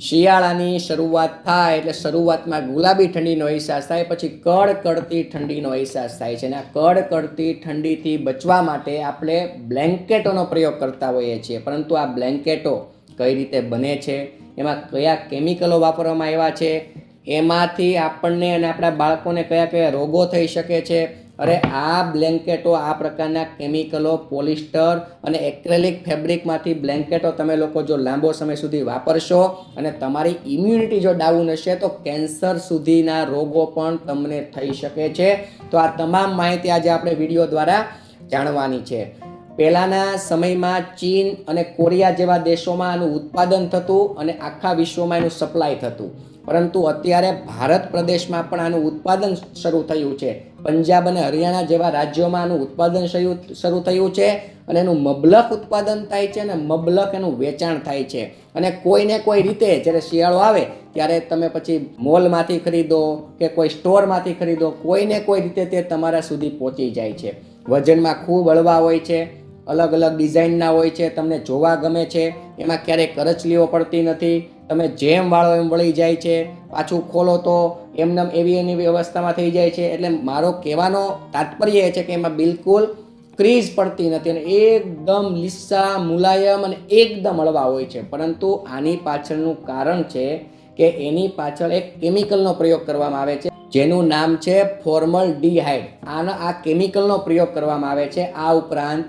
શિયાળાની શરૂઆત થાય એટલે શરૂઆતમાં ગુલાબી ઠંડીનો અહેસાસ થાય, પછી કડ કડતી ઠંડીનો અહેસાસ થાય છે અને આ કડ કડતી ઠંડીથી બચવા માટે આપણે બ્લેન્કેટોનો પ્રયોગ કરતા હોઈએ છીએ. પરંતુ આ બ્લેન્કેટો કઈ રીતે બને છે, એમાં કયા કેમિકલો વાપરવામાં આવ્યા છે, એમાંથી આપણને અને આપણા બાળકોને કયા કયા રોગો થઈ શકે છે અરે આ બ્લેન્કેટો આ પ્રકારના કેમિકલો, પોલિસ્ટર અને એક્રેલિક ફેબ્રિકમાંથી બ્લેન્કેટો તમે લોકો જો લાંબો સમય સુધી વાપરશો અને તમારી ઇમ્યુનિટી જો ડાઉન હશે તો કેન્સર સુધીના રોગો પણ તમને થઈ શકે છે. તો આ તમામ માહિતી આજે આપણે વીડિયો દ્વારા જાણવાની છે. પહેલાંના સમયમાં ચીન અને કોરિયા જેવા દેશોમાં આનું ઉત્પાદન થતું અને આખા વિશ્વમાં એનું સપ્લાય થતું. પરંતુ અત્યારે ભારત પ્રદેશમાં પણ આનું ઉત્પાદન શરૂ થયું છે. પંજાબ અને હરિયાણા જેવા રાજ્યોમાં આનું ઉત્પાદન શરૂ થયું છે અને એનું મબલક ઉત્પાદન થાય છે અને મબલક એનું વેચાણ થાય છે. અને કોઈને કોઈ રીતે જ્યારે શિયાળો આવે ત્યારે તમે પછી મોલમાંથી ખરીદો કે કોઈ સ્ટોરમાંથી ખરીદો, કોઈને કોઈ રીતે તે તમારા સુધી પહોંચી જાય છે. વજનમાં ખૂબ હળવા હોય છે. અલગ અલગ ડિઝાઇનના હોય છે, તમને જોવા ગમે છે, એમાં ક્યારેય કરચલીઓ પડતી નથી, તમે જેમ વાળો એમ વળી જાય છે, પાછું ખોલો તો એમનેમ એવી એની વ્યવસ્થામાં થઈ જાય છે, એટલે મારો કહેવાનો તાત્પર્ય એ છે કે એમાં બિલકુલ ક્રીઝ પડતી નથી અને એકદમ લીસા, મુલાયમ અને એકદમ હળવા હોય છે. પરંતુ આની પાછળનું કારણ છે કે એની પાછળ એક કેમિકલનો પ્રયોગ કરવામાં આવે છે, જેનું નામ છે ફોર્મલ ડીહાઇડ આનો આ કેમિકલનો પ્રયોગ કરવામાં આવે છે, આ ઉપરાંત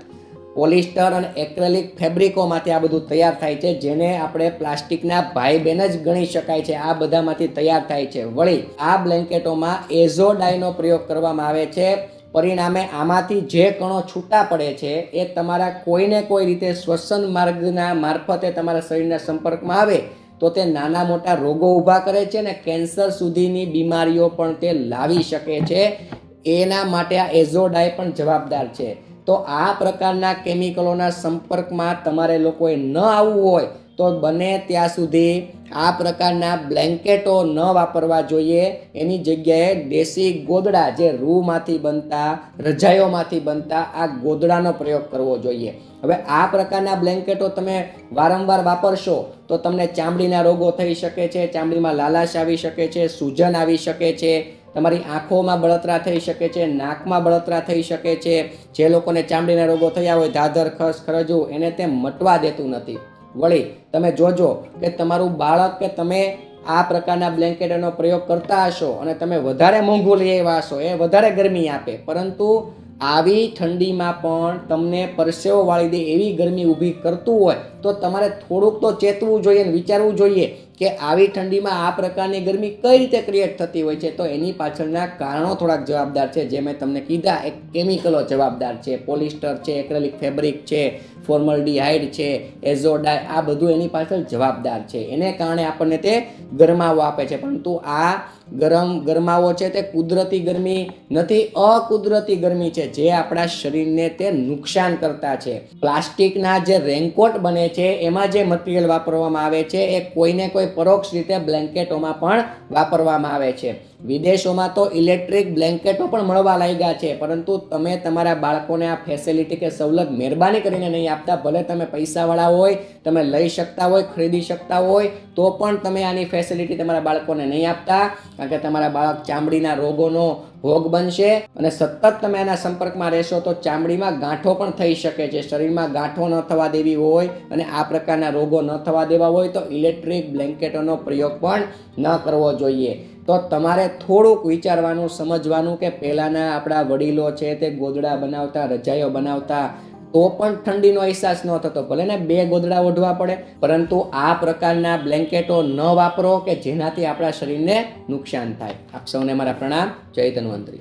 પોલિસ્ટર અને એક્રેલિક ફેબ્રિકોમાંથી આ બધું તૈયાર થાય છે, જેને આપણે પ્લાસ્ટિકના ભાઈ બહેન જ ગણી શકાય છે. આ બધામાંથી તૈયાર થાય છે. વળી, આ બ્લેન્કેટોમાં એઝોડાઈનો પ્રયોગ કરવામાં આવે છે. પરિણામે આમાંથી જે કણો છૂટા પડે છે, એ તમારા કોઈને કોઈ રીતે શ્વસન માર્ગના મારફતે તમારા શરીરના સંપર્કમાં આવે, તો તે નાના મોટા રોગો ઊભા કરે છે અને કેન્સર સુધીની બીમારીઓ પણ તે લાવી શકે છે. એના માટે આ એઝોડાઈ પણ જવાબદાર છે. તો આ પ્રકારના કેમિકલોના સંપર્કમાં તમારે લોકોએ ન આવવું હોય તો બને ત્યાં સુધી આ પ્રકારના બ્લેન્કેટો ન વાપરવા જોઈએ. એની જગ્યાએ દેશી ગોદડા જે રૂમાંથી બનતા, રજાઈઓમાંથી બનતા, આ ગોદડાનો પ્રયોગ કરવો જોઈએ. હવે આ પ્રકારના બ્લેન્કેટો તમે વારંવાર વાપરશો તો તમને ચામડીના રોગો થઈ શકે છે, ચામડીમાં લાલાશ આવી શકે છે, સૂજન આવી શકે છે તમારી આંખોમાં બળતરા થઈ શકે છે, નાકમાં બળતરા થઈ શકે છે. જે લોકોને ચામડીના રોગો થયા હોય, ધાધર, ખસ ખરજવું એને તે મટવા દેતું નથી. વળી, તમે જોજો કે તમારું બાળક કે તમે આ પ્રકારના બ્લેન્કેટનો પ્રયોગ કરતા હશો અને તમે વધારે મોંઘું લઈ આવ્યા હશો, એ વધારે ગરમી આપે. પરંતુ આવી ઠંડીમાં પણ તમને પરસેવો વાળી દે એવી ગરમી ઊભી કરતું હોય, તો તમારે થોડુંક તો ચેતવું જોઈએ અને વિચારવું જોઈએ. કે આવી ઠંડીમાં આ પ્રકારની ગરમી કઈ રીતે ક્રિએટ થતી હોય છે, તો એની પાછળના કારણો થોડાક જવાબદાર છે. જે મેં તમને કીધા, એક કેમિકલો જવાબદાર છે પોલિસ્ટર છે એક્રેલિક ફેબ્રિક છે ફોર્મલ ડિહાઇડ છે એઝોડાય આ બધું એની પાછળ જવાબદાર છે. એને કારણે આપણને તે ગરમાવો આપે છે. પરંતુ આ ગરમ ગરમાવો છે તે કુદરતી ગરમી નથી, અકુદરતી ગરમી છે. જે આપણા શરીરને તે નુકસાન કરતા છે. પ્લાસ્ટિકના જે રેનકોટ બને છે, એમાં જે મટીરિયલ વાપરવામાં આવે છે, એ કોઈને પરોક્ષ રીતે બ્લેન્કેટોમાં પણ વાપરવામાં આવે છે. વિદેશોમાં તો ઇલેક્ટ્રિક બ્લેન્કેટો પણ મળવા લાગ્યા છે, પરંતુ તમે તમારા બાળકોને આ ફેસિલિટી કે સવલત મહેરબાની કરીને નહીં આપતા, ભલે તમે પૈસાવાળા હોય, તમે લઈ શકતા હોય, ખરીદી શકતા હોય, તો પણ તમે આની ફેસિલિટી તમારા બાળકોને નહીં આપતા, કારણ કે તમારા બાળક ચામડીના રોગોનો ભોગ બનશે અને સતત તમે એના સંપર્કમાં રહેશો તો ચામડીમાં ગાંઠો પણ થઈ શકે છે. શરીરમાં ગાંઠો ન થવા દેવી હોય અને આ પ્રકારના રોગો ન થવા દેવા હોય તો ઇલેક્ટ્રિક બ્લેન્કેટોનો પ્રયોગ પણ ન કરવો જોઈએ. તો તમારે થોડુંક વિચારવાનું, સમજવાનું કે પહેલાંના આપણા વડીલો છે તે ગોદડા બનાવતા, રજાઈઓ બનાવતા, તો પણ ઠંડીનો અહેસાસ ન થતો. ભલે ને બે ગોદડા ઓઢવા પડે, પરંતુ આ પ્રકારના બ્લેન્કેટો ન વાપરો કે જેનાથી આપણા શરીરને નુકસાન થાય. આપ સૌને મારા પ્રણામ. જય ધન્વંતરી.